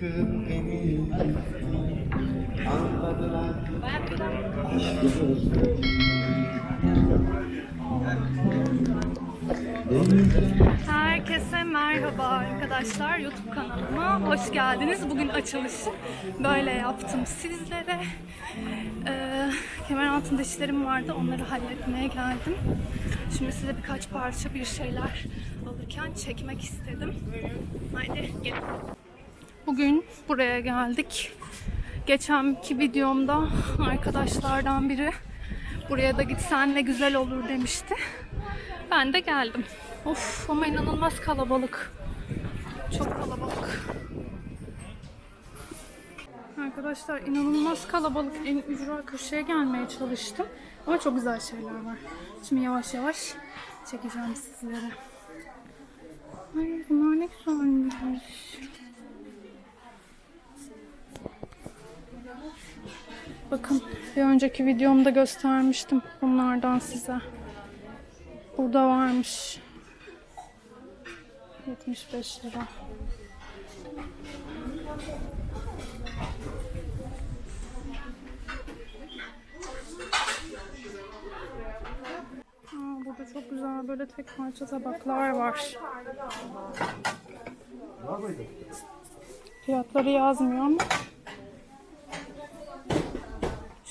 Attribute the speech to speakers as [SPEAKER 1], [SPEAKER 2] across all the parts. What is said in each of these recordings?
[SPEAKER 1] Herkese merhaba arkadaşlar YouTube kanalıma hoş geldiniz. Bugün açılışı böyle yaptım sizlere. Ee, kemer altında işlerim vardı onları halletmeye geldim. Şimdi size birkaç parça bir şeyler alırken çekmek istedim. Haydi gelin. Bugün buraya geldik. Geçenki videomda arkadaşlardan biri buraya da gitsen ne güzel olur demişti. Ben de geldim. Of ama inanılmaz kalabalık. Çok kalabalık. Arkadaşlar inanılmaz kalabalık. En ücra köşeye gelmeye çalıştım. Ama çok güzel şeyler var. Şimdi yavaş yavaş çekeceğim sizlere. Ay bunlar ne güzelmiş. Bakın bir önceki videomda göstermiştim bunlardan size. Burada varmış. 75 lira. Aa, burada çok güzel böyle tek parça tabaklar var. Fiyatları yazmıyor ama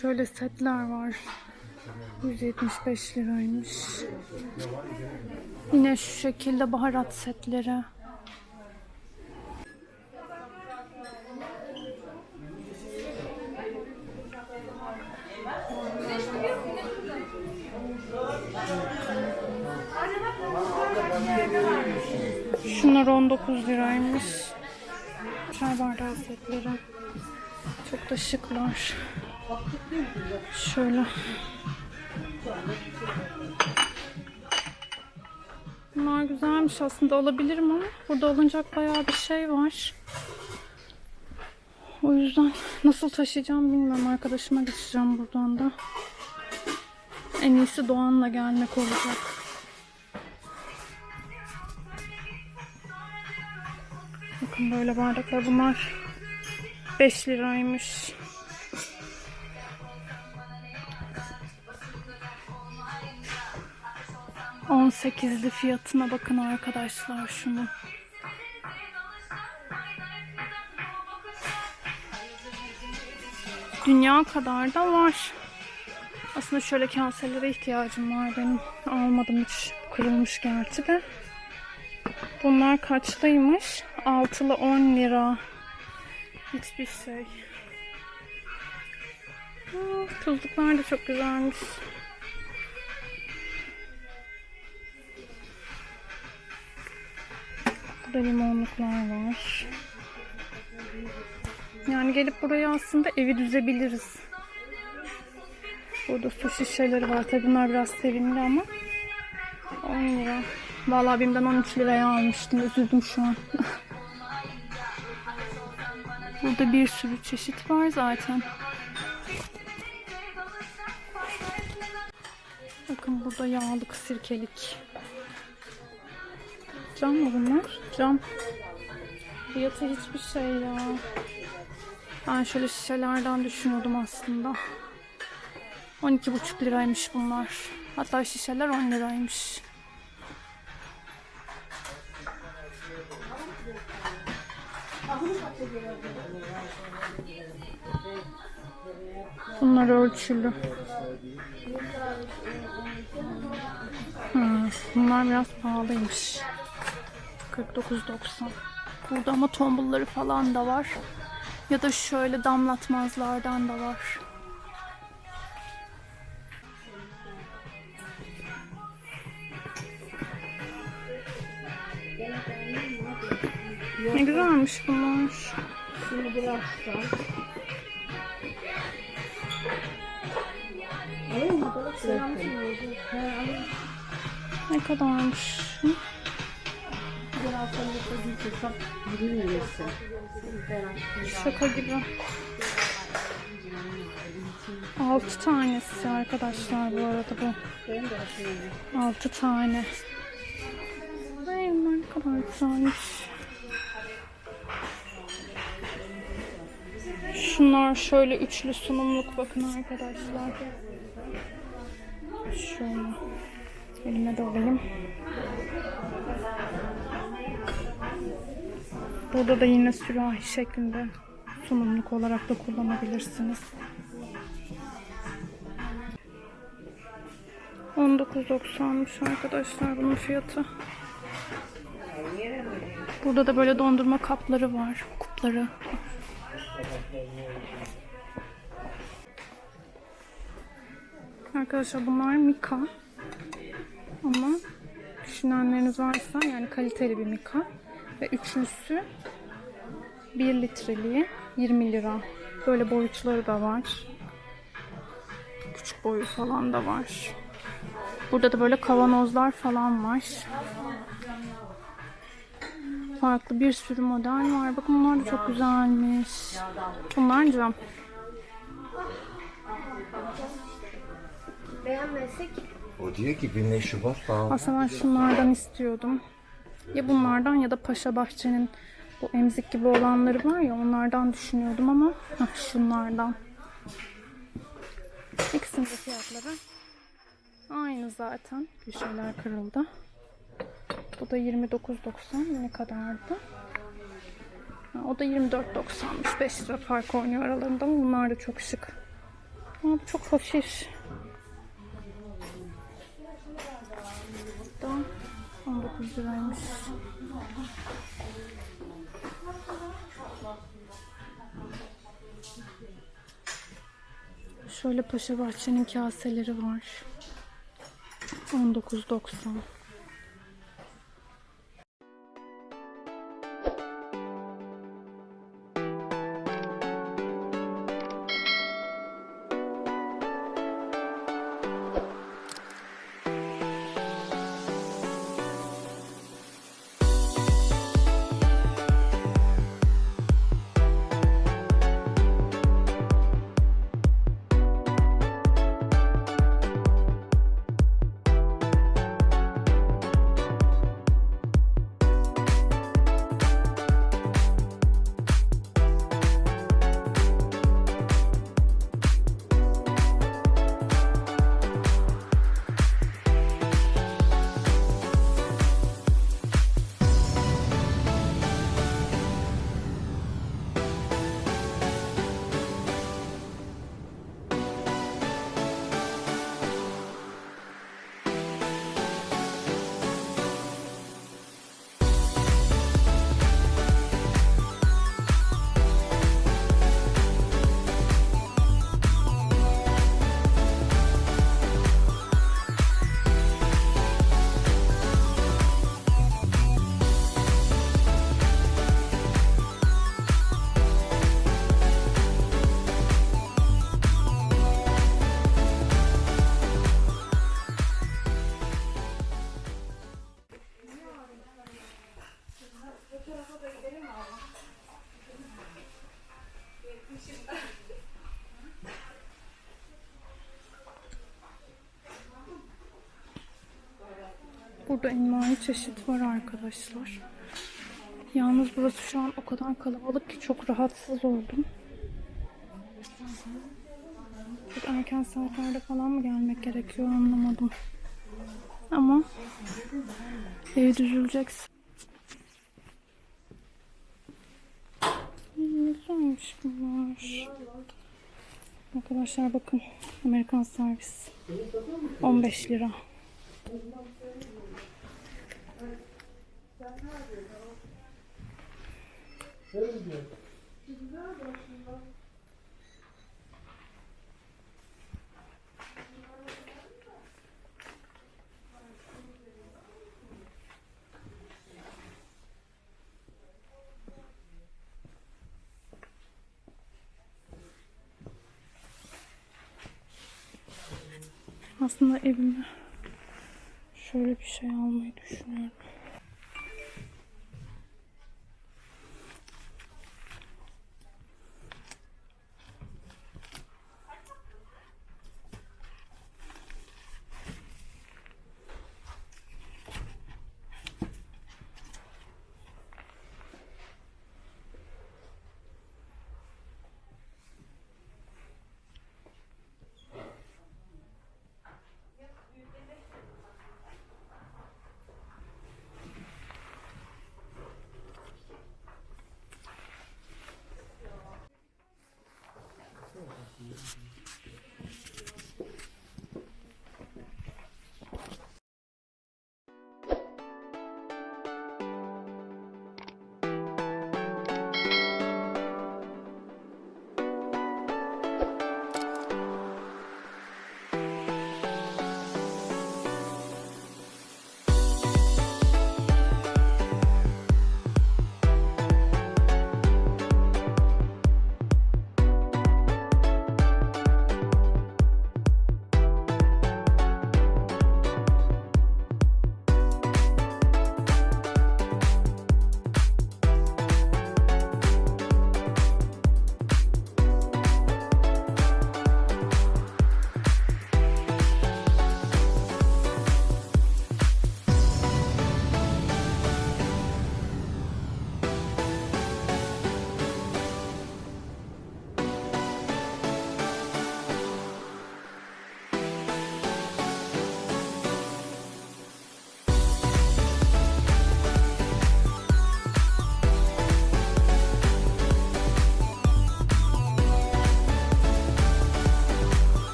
[SPEAKER 1] Şöyle setler var. 175 liraymış. Yine şu şekilde baharat setleri. Şunlar 19 liraymış. Çay bardağı setleri. Çok da şıklar. Şöyle. Bunlar güzelmiş aslında olabilir mi? Burada alınacak bayağı bir şey var. O yüzden nasıl taşıyacağım bilmiyorum. Arkadaşıma geçeceğim buradan da. En iyisi Doğan'la gelmek olacak. Bakın böyle bardaklar bunlar 5 liraymış. On sekizli fiyatına bakın arkadaşlar şunu. Dünya kadar da var. Aslında şöyle kaselere ihtiyacım var benim. Almadım hiç. Kırılmış gerçi de. Bunlar kaçlıymış? Altılı 10 lira. Hiçbir şey. Tuzluklar da çok güzelmiş. Burada limonluklar var. Yani gelip buraya aslında evi düzebiliriz. Burada su şişeleri var. Tabii bunlar biraz sevimli ama 10 lira. Vallahi BİM'den 13 liraya almıştım. Üzüldüm şu an. Burada bir sürü çeşit var zaten. Bakın burada yağlık sirkelik. Cam mı bunlar? Cam. Fiyatı hiçbir şey ya. Ben şöyle şişelerden düşünüyordum aslında. 12,5 liraymış bunlar. Hatta şişeler 10 liraymış. Bunlar ölçülü. Hmm, bunlar biraz pahalıymış. 49.90. Burada ama tombulları falan da var. Ya da şöyle damlatmazlardan da var. Ne güzelmiş bunlar.
[SPEAKER 2] Şunu alayım.
[SPEAKER 1] Ne kadarmış? Şaka gibi. 6 tanesi arkadaşlar bu arada bu.
[SPEAKER 2] Ben de atıyorum.
[SPEAKER 1] 6 tane. Ay ne kadar güzelmiş. Şunlar şöyle üçlü sunumluk bakın arkadaşlar. Şöyle. Elime de alayım. Burada da yine sürahi şeklinde sunumluk olarak da kullanabilirsiniz. 19.90'mış arkadaşlar bunun fiyatı. Burada da böyle dondurma kapları var. Kupları. Arkadaşlar bunlar Mika. Ama düşünenleriniz varsa yani kaliteli bir Mika. Ve üçlüsü 1 litreliği 20 lira. Böyle boyutları da var. Küçük boyu falan da var. Burada da böyle kavanozlar falan var. Farklı bir sürü model var. Bakın bunlar da çok güzelmiş. Bunlar cam.
[SPEAKER 2] Beğenmezsek
[SPEAKER 3] O diyor ki bir Şubat bağlı.
[SPEAKER 1] Aslında ben şunlardan istiyordum. Ya bunlardan ya da Paşa Bahçe'nin bu emzik gibi olanları var ya onlardan düşünüyordum ama heh, şunlardan. İkisinin de fiyatları aynı zaten. Köşeler kırıldı. Bu da 29.90 ne kadardı? Ha, o da 24.90'mış. 5 lira fark oynuyor aralarında ama bunlar da çok şık. Ama çok hafif. Da 19 liraymış. Şöyle Paşa Bahçe'nin kaseleri var. 19.90. Burada envai çeşit var arkadaşlar. Yalnız burası şu an o kadar kalabalık ki çok rahatsız oldum. Çok erken saatlerde falan mı gelmek gerekiyor anlamadım. Ama ev düzülecekse. Hmm, Güzelmiş bunlar. Arkadaşlar bakın Amerikan servis. 15 lira. Aslında evime şöyle bir şey almayı düşünüyorum.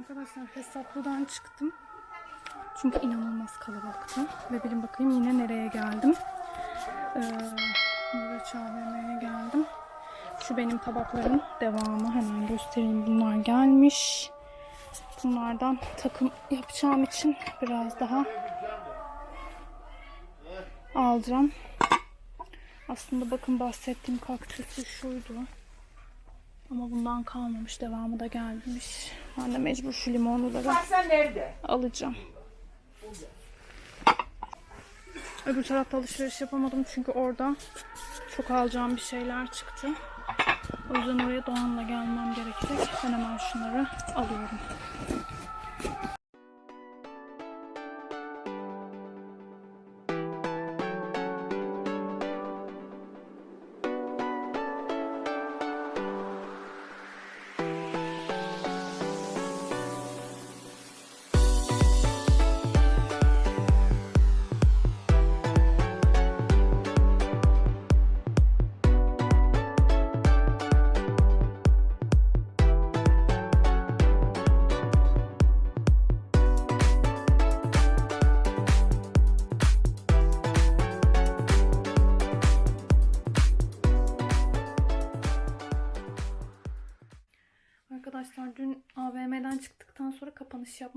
[SPEAKER 1] Arkadaşlar hesaplıdan çıktım. Çünkü inanılmaz kalabalıktı. Ve bilin bakayım yine nereye geldim. Ee, Miraç AVM'ye geldim. Şu benim tabakların devamı. Hemen göstereyim. Bunlar gelmiş. Bunlardan takım yapacağım için biraz daha alacağım. Aslında bakın bahsettiğim kaktüsü şuydu. Ama bundan kalmamış. Devamı da gelmiş. Ben de mecbur şu limonluları alacağım. Öbür tarafta alışveriş yapamadım çünkü orada çok alacağım bir şeyler çıktı. O yüzden oraya Doğan'la gelmem gerekecek. Ben hemen şunları alıyorum.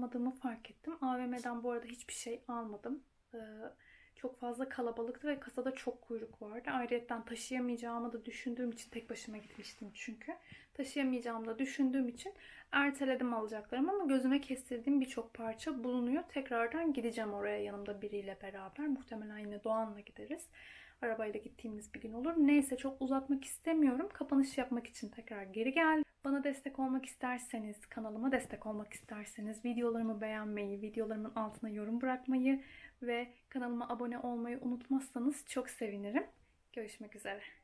[SPEAKER 1] Yapmadığımı fark ettim. AVM'den bu arada hiçbir şey almadım. Ee, çok fazla kalabalıktı ve kasada çok kuyruk vardı. Ayrıca taşıyamayacağımı da düşündüğüm için tek başıma gitmiştim çünkü. Taşıyamayacağımı da düşündüğüm için erteledim alacaklarımı ama gözüme kestirdiğim birçok parça bulunuyor. Tekrardan gideceğim oraya yanımda biriyle beraber. Muhtemelen yine Doğan'la gideriz. Arabayla gittiğimiz bir gün olur. Neyse çok uzatmak istemiyorum. Kapanış yapmak için tekrar geri geldim. Bana destek olmak isterseniz, kanalıma destek olmak isterseniz videolarımı beğenmeyi, videolarımın altına yorum bırakmayı ve kanalıma abone olmayı unutmazsanız çok sevinirim. Görüşmek üzere.